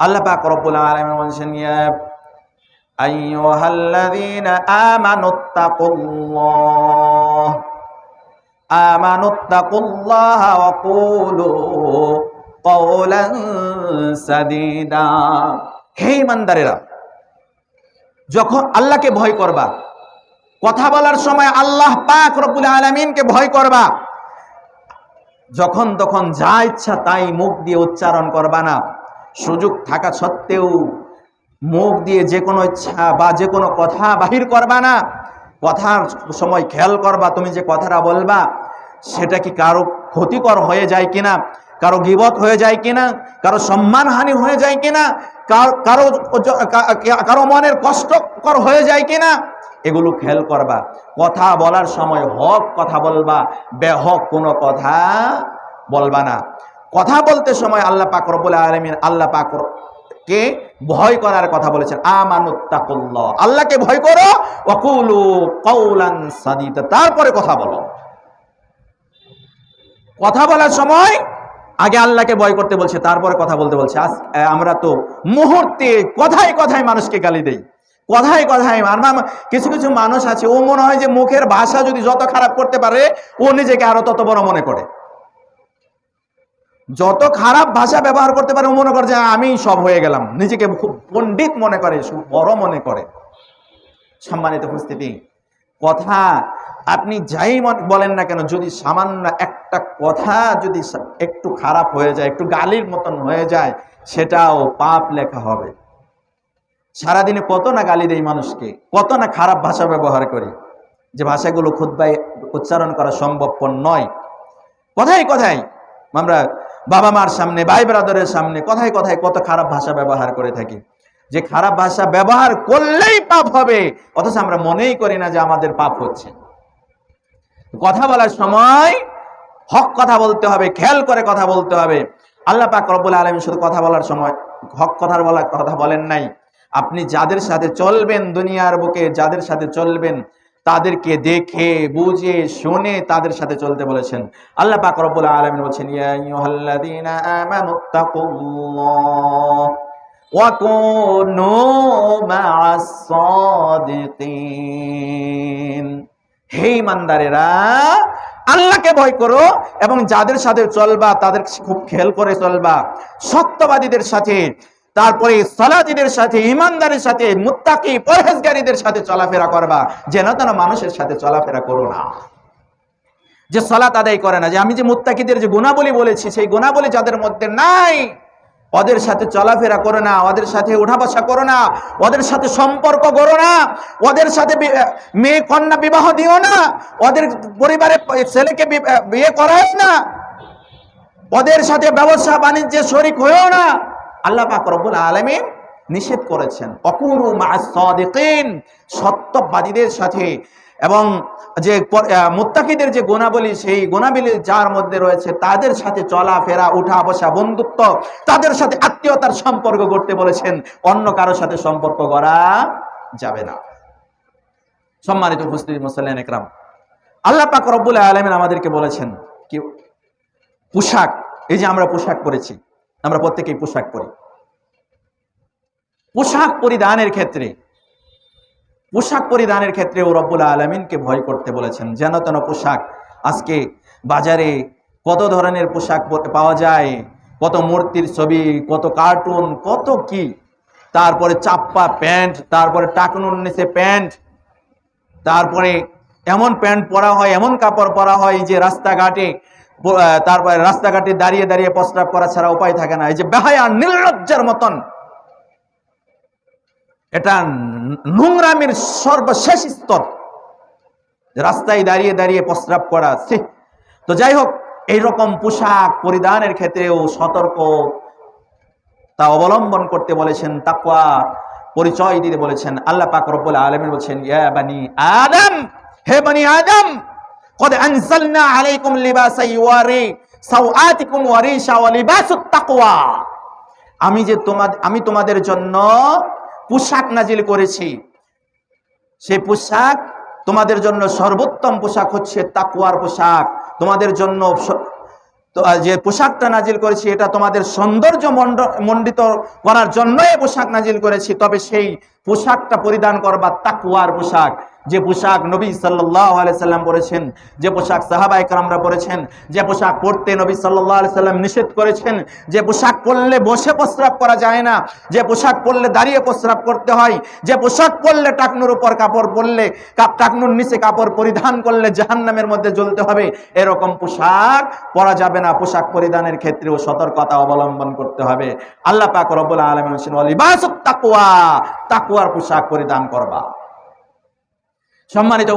আল্লাহ পাক রব্বুল আলামিন বলছেন ইয়া আইয়ুহাল্লাযীনা আমানুত্তাকুল্লাহ আমানুত্তাকুল্লাহ ওয়া কুলু কওলান সাদীদা। হে ইমানদারেরা, যখন আল্লাহকে ভয় করবা, কথা বলার সময় আল্লাহ পাক রব্বুল আলামিনকে ভয় করবা, যখন তখন যা ইচ্ছা তাই মুখ দিয়ে উচ্চারণ করবা না। সুযোগ থাকা সত্ত্বেও মুখ দিয়ে যে কোনো ইচ্ছা বা যে কোনো কথা বাহির করবা না। কথার সময় খেয়াল করবা, তুমি যে কথাটা বলবা, সেটা কি কারও ক্ষতিকর হয়ে যায় কিনা, কারও গিবত হয়ে যায় কিনা, কারও সম্মানহানি হয়ে যায় কিনা, কার- কারও কারও মনের কষ্টকর হয়ে যায় কিনা, এগুলো খেয়াল করবা। কথা বলার সময় হক কথা বলবা, বেহক কোনো কথা বলবা না। কথা বলতে সময় আল্লাহ পাক রব্বুল আলামিন আল্লাহ পাক কে ভয় করার কথা বলেছেন, আমানুত্তাকুল্লাহ। আল্লাহকে ভয় করো, ওয়াকুলু কওলান সাদিদা। তারপরে কথা বলো। কথা বলার সময় আগে আল্লাহকে ভয় করতে বলছে, তারপরে কথা বলতে বলছে। আজ আমরা তো মুহূর্তে কথায় কথায় মানুষকে গালি দেই। কথায় কথায় আমার কিছু কিছু মানুষ আছে, ও মনে হয় যে মুখের ভাষা যদি যত খারাপ করতে পারে, ও নিজেকে আরও তত বড় মনে করে। যত খারাপ ভাষা ব্যবহার করতে পারে মনে করে যে, আমি সব হয়ে গেলাম। নিজেকে খুব পণ্ডিত মনে করে বড় মনে করে। সম্মানিত উপস্থিতি, কথা আপনি যাই বলেন না কেন, যদি সামান্য একটা কথা যদি একটু খারাপ হয়ে যায়, একটু গালির মতন হয়ে যায়, সেটাও পাপ লেখা হবে। সারাদিনে কত না গালি দেয় মানুষকে, কত না খারাপ ভাষা ব্যবহার করি, যে ভাষাগুলো খুদ্ায় উচ্চারণ করা সম্ভবপর নয়। কথাই কথাই আমরা বাবা মার সামনে, ভাই ব্রাদারের সামনে কথায় কথায় কত খারাপ ভাষা ব্যবহার করে থাকি। যে খারাপ ভাষা ব্যবহার করলেই পাপ হবে, অথচ আমরা মনেই করি না যে আমাদের পাপ হচ্ছে। কথা বলার সময় হক কথা বলতে হবে, খেয়াল করে কথা বলতে হবে। আল্লাহ পাক রব্বুল আলমী শুধু কথা বলার সময়, হক কথার বলা কথা বলেন নাই। আপনি যাদের সাথে চলবেন দুনিয়ার বুকে, যাদের সাথে চলবেন তাদেরকে দেখে, বুঝে, শুনে তাদের সাথে চলতে বলেছেন। আল্লাহ পাক রব্বুল আলামিন বলছেন, ইয়া আইয়ুহাল্লাযীনা আমানুত্তাকুল্লাহ ওয়া কুনু মা'আস সাদিকিন। হে ইমানদারেরা, আল্লাহকে ভয় করো এবং যাদের সাথে চলবা, তাদের খুব খেয়াল করে চলবা। সত্যবাদীদের সাথে তারপরে সালাদিদের সাথে, ইমানদারের সাথে, মুত্তাকি, পরহেজগারীদের সাথে চলাফেরা করবা, যেন তেন মানুষের সাথে চলাফেরা করো না। যে সালাত আদায় করে না, যে আমি যে মুত্তাকিদের যে গুণাবলী বলেছি, সেই গুণাবলী যাদের মধ্যে নাই, ওদের সাথে চলাফেরা করো না, ওদের সাথে উঠা বসা করো না, ওদের সাথে সম্পর্ক করো না, ওদের সাথে মেয়ে কন্যা বিবাহ দিও না, ওদের পরিবারে ছেলেকে বিয়ে করায় না, ওদের সাথে ব্যবসা বাণিজ্যে শরিক হয়েও না আল্লাহ পাক রব্বুল আলামিন নিষেধ করেছেন। অকুরু মা'আস সাদিকিন, সত্যবাদীদের সাথে এবং যে মুত্তাকিদের যে গোনাবলী সেই গোনাবলী যার মধ্যে রয়েছে, তাদের সাথে চলাফেরা উঠা, বসা, বন্ধুত্ব, তাদের সাথে আত্মীয়তার সম্পর্ক করতে বলেছেন, অন্য কারোর সাথে সম্পর্ক করা যাবে না। সম্মানিত উপস্থিতি মুসল্লান একরাম, আল্লাহ পাক রব্বুল আলামিন আমাদেরকে বলেছেন কি, পোশাক, এই যে আমরা পোশাক পরেছি আমরা প্রত্যেকেই পোশাক পরি। পোশাক পরিধানের ক্ষেত্রে, পোশাক পরিধানের ক্ষেত্রে ও রব্বুল আলমিনকে ভয় করতে বলেছেন, যেন তেন পোশাক আজকে বাজারে কত ধরনের পোশাক পাওয়া যায়, কত মূর্তির ছবি, কত কার্টুন, কত কি, তারপরে চাপ্পা প্যান্ট, তারপরে টাকনুর নিচে প্যান্ট, তারপরে এমন প্যান্ট পরা হয়, এমন কাপড় পরা হয় যে রাস্তাঘাটে তারপরে রাস্তাঘাটে দাঁড়িয়ে দাঁড়িয়ে প্রস্রাব করা ছাড়া উপায় থাকে না। এই যে বেহায়া নির্লজ্জার মতন। এটা নোংরামের সর্বশেষ স্তর। রাস্তায় দাঁড়িয়ে দাঁড়িয়ে প্রস্রাব করা, ছি। তো যাই হোক, এইরকম পোশাক পরিধানের ক্ষেত্রেও সতর্ক। তা অবলম্বন করতে বলেছেন তাকওয়া, পরিচয় দিতে বলেছেন। আল্লাহ পাক রব্বুল আলামিন বলেছেন, ইয়া বানি আদম, হে বানি আদম قد انزلنا عليكم لباسا يواري سوآتكم وريشا ولباس التقوى আমি যে তোমাদের আমি তোমাদের জন্য পোশাক নাজিল করেছি সেই পোশাক তোমাদের জন্য সর্বোত্তম পোশাক হচ্ছে তাকুয়ার পোশাক তোমাদের জন্য স- তো আহ, যে পোশাকটা নাজিল করেছি এটা তোমাদের সৌন্দর্য মণ্ড- মণ্ডিত করার জন্য এই পোশাক নাজিল করেছি তবে সেই পোশাকটা পরিধান করবা তাকুয়ার পোশাক যে পোশাক নবী সাল্লাম পরেছেন, যে পোশাক সাহাবা একরামরা পরেছেন, যে পোশাক পরতে নবী সাল্লাম নিষেধ করেছেন, যে পোশাক পরলে বসে প্রস্রাব করা যায় না, যে পোশাক পরলে দাঁড়িয়ে প্রস্রাব করতে হয়, যে পোশাক পরলে টাকনুর উপর কাপড় পরলে টাকনুর নিচে কাপড় পরিধান করলে জাহান্নামের মধ্যে জ্বলতে হবে, এরকম পোশাক পরা যাবে না। পোশাক পরিধানের ক্ষেত্রেও সতর্কতা অবলম্বন করতে হবে। আল্লাহ পাক রব্বুল আলামিন তাকওয়া তাকওয়ার পোশাক পরিধান করবা। সম্মানিত